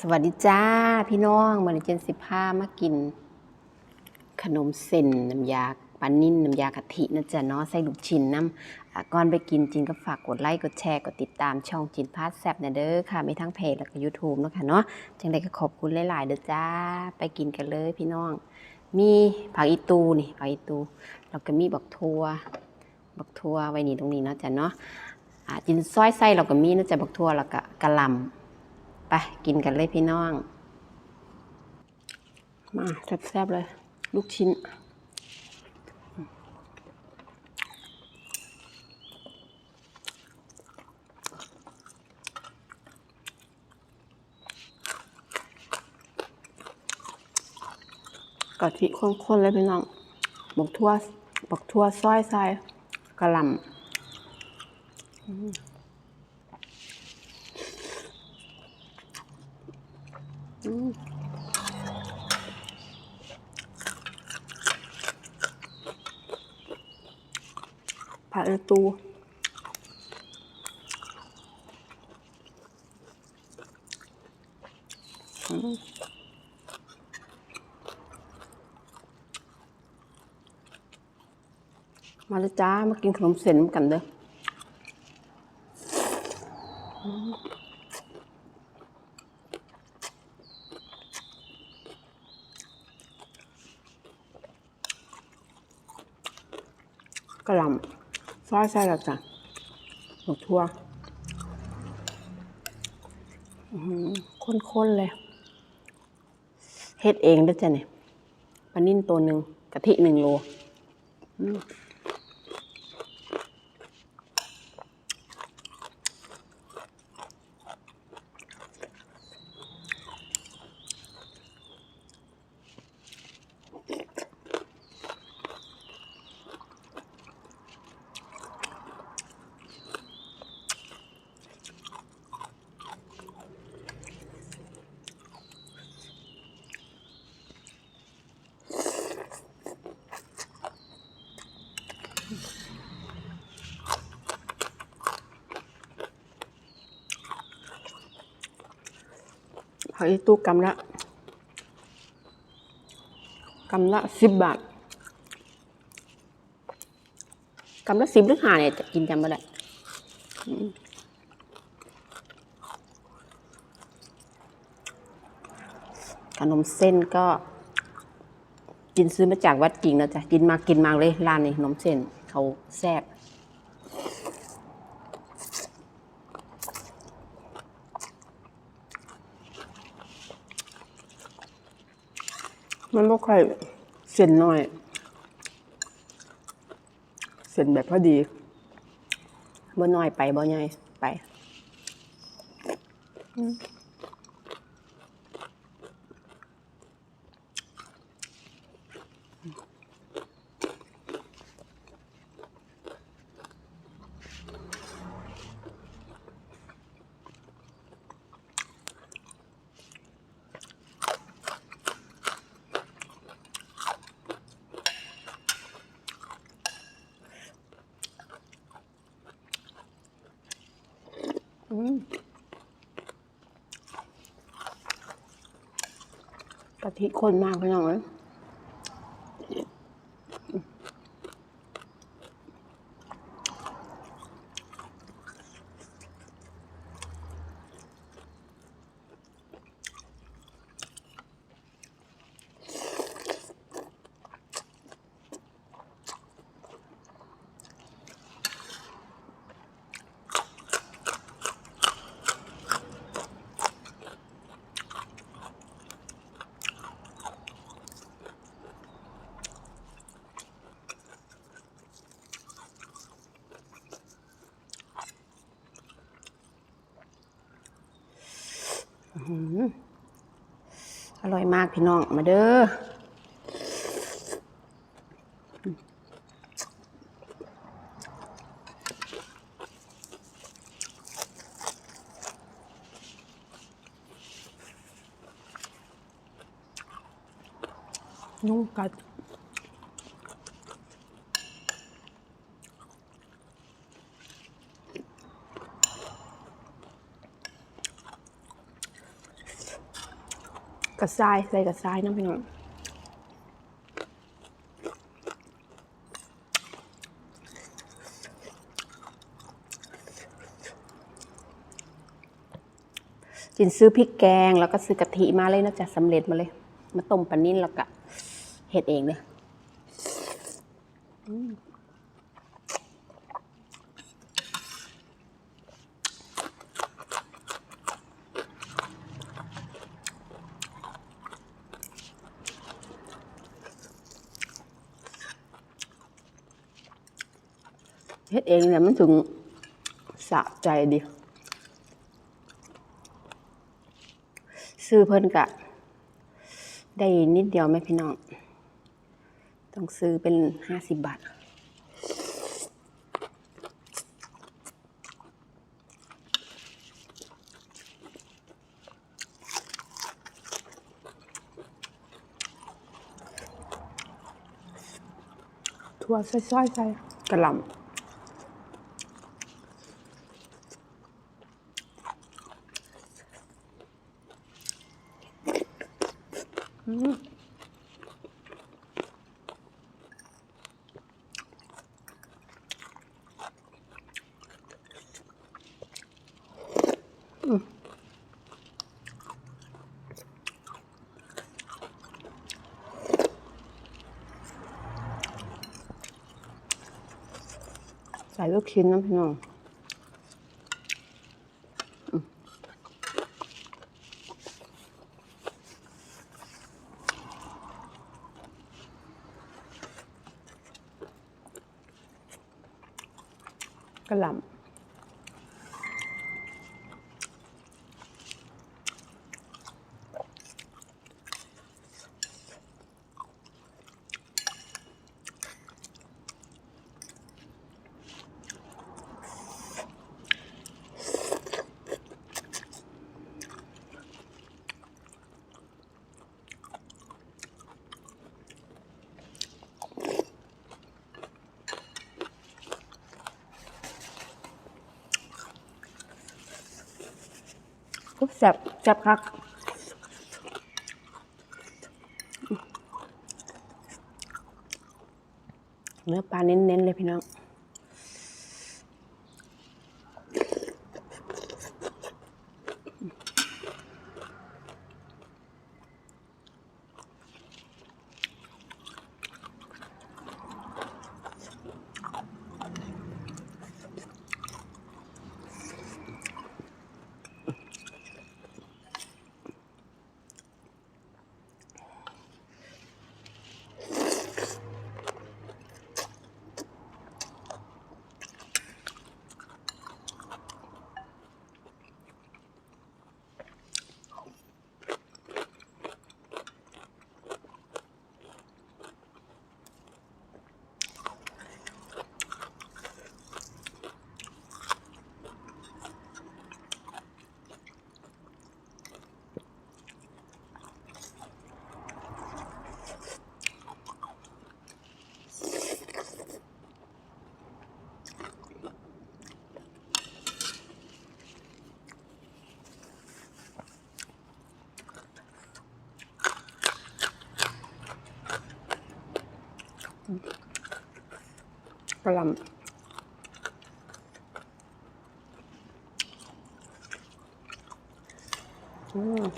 สวัสดีจ้าพี่น้องมาในเจนสิบผ้ามากิน ขนมเส้นน้ำยาปานิ่นน้ำยากะทินะจ๊ะเนาะใส่ลูกชิ้นน้ำอะก่อนไปกินจินก็ฝากกดไลค์กดแชร์กดติดตามช่องจินพาสแซบนะเด้อค่ะมีทั้งเพจแล้วก็ YouTube เนาะค่ะเนาะจังใดก็ขอบคุณหลาย ๆ เด้อจ้าไปกินกันเลยพี่น้อง มีผักอีตูนี่ผักอีตูแล้วก็มีบักทัวบักทัวไว้นี่ตรงนี้เนาะจ้ะเนาะอะจินซอยไส้เราก็มีนะจ๊ะบักทัวแล้วก็กะหล่ำ ไปกินกันเลยพี่น้อง มาแซ่บๆเลย ลูกชิ้น กะทิข้นๆเลยพี่น้อง บักทั่วบักทั่วซอยใส่กระหล่ำอืมอืม ผัดอีตูมาเลยจ้า มากินขนมเส้นกันเด้อ กระหลำซอยใส่แล้วจ้ะหมกทั่วอื้อหือข้นๆเลยเฮ็ดเองด้วยจ้ะเนี่ยปลานิ่นตัวหนึ่งกะทิหนึ่งโล ผักอีตู้กำละกำละสิบบาทกำละสิบหรือห้าเนี่ยจะกินจำไม่ได้ขนมเส้นก็ กินซื้อมาจากวัดกิ่งนะจ๊ะกินมากินมาเลยร้านนี้ขนมเส้นเขาแซ่บ มันไม่ค่อยเส้นน้อย เส้นแบบพอดีบ่น้อยไปบ่ใหญ่ไป อืมอืม กะทิคนมากไปหน่อยอ ร่อยมากพี่น้อง มาเด้อนุ่งกัด กระซายใส่กระซายน้ำพี่น้องจินซื้อพริกแกงแล้วก็ซื้อกะทิมาเลยนะจ๊ะสำเร็จมาเลย มาต้มปลานิ่นแล้วก็เฮ็ดเองเลย เฮ็ดเองเนี่ยมันถึงสะใจดีซื้อเพิ่นกะ ได้นิดเดียวไหมพี่น้อง ต้องซื้อเป็นห้าสิบบาท ถั่วซอยๆใส่กระหล่ำ ใส่ลูกชิ้นนะพี่น้อง ก แซ่บแซ่บคักเนื้อปลาเน้นๆเลยพี่น้อง กระลำ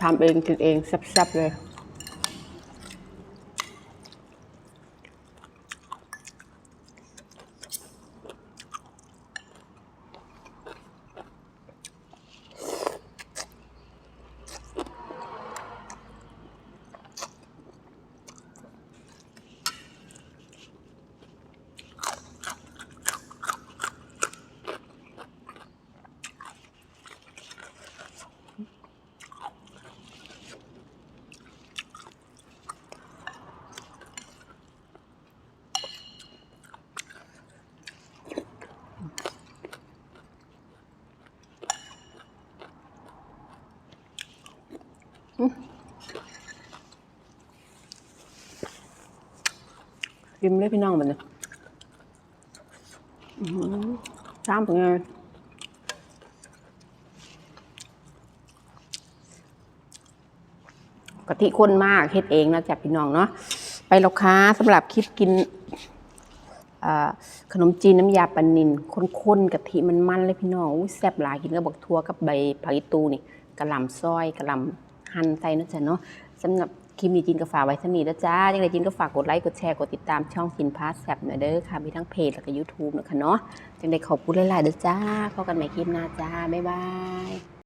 ทำเองกินเองแซ่บๆเลย ริมเลยพี่น้องมันเนี่ยอื้อหือตามเป็นไงกะทิข้นมากเฮ็ดเองนะจ๊ะพี่น้องเนาะไปแล้วค่ะสำหรับคลิปกินขนมจีนน้ำยาปานินข้นๆกะทิมันมันเลยพี่น้องอุ้ยแซ่บหลายกินกับบักทั่วกับใบผักอีตูนี่กะหล่ำซอยกะหล่ำหั่นใส่นะจ๊ะเนาะสำหรับ คลิปนี้จินก็ฝากไว้สำนีแล้วจ้ายังไงจินก็ฝากกดไลค์ กดแชร์ กดติดตามช่องสินพาแซบหน่อยเด้อค่ะ มีทั้งเพจแล้วก็ยูทูบนะคะเนาะจังได้ขอบคุณหลายๆเด้อจ้าพบกันใหม่คลิปหน้าจ้า บ๊ายบาย